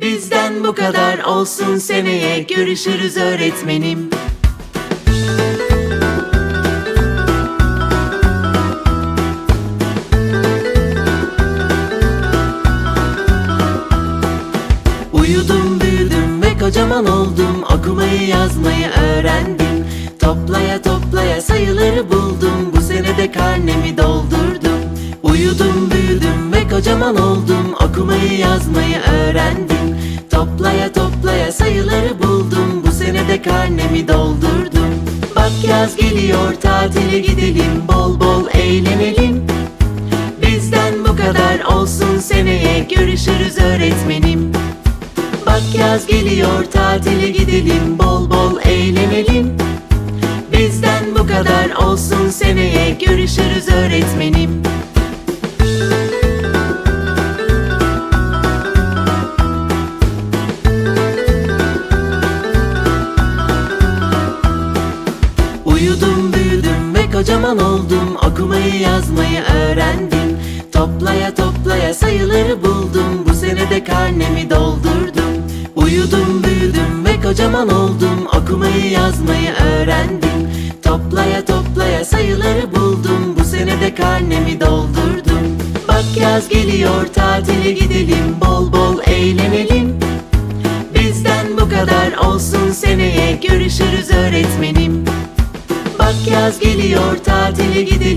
Bizden bu kadar olsun seneye görüşürüz öğretmenim. Uyudum büyüdüm ve kocaman oldum. Okumayı yazmayı öğrendim. Toplaya toplaya sayıları buldum. Bu senede karnemi doldurdum. Uyudum büyüdüm ve kocaman oldum. Okumayı yazmayı öğrendim sayıları buldum. Bu senede karnemi doldurdum. Bak yaz geliyor tatile gidelim Bol bol eğlenelim. Bizden bu kadar olsun seneye görüşürüz öğretmenim. Bak yaz geliyor tatile gidelim bol bol eğlenelim. Bizden bu kadar olsun seneye görüşürüz öğretmenim kocaman oldum. Okumayı yazmayı öğrendim. Toplaya toplaya sayıları buldum. Bu senede karnemi doldurdum. Uyudum büyüdüm ve kocaman oldum. Okumayı yazmayı öğrendim. Toplaya toplaya sayıları buldum. Bu senede karnemi doldurdum. Bak yaz geliyor tatile gidelim. Bol bol Bak yaz geliyor tatile gidelim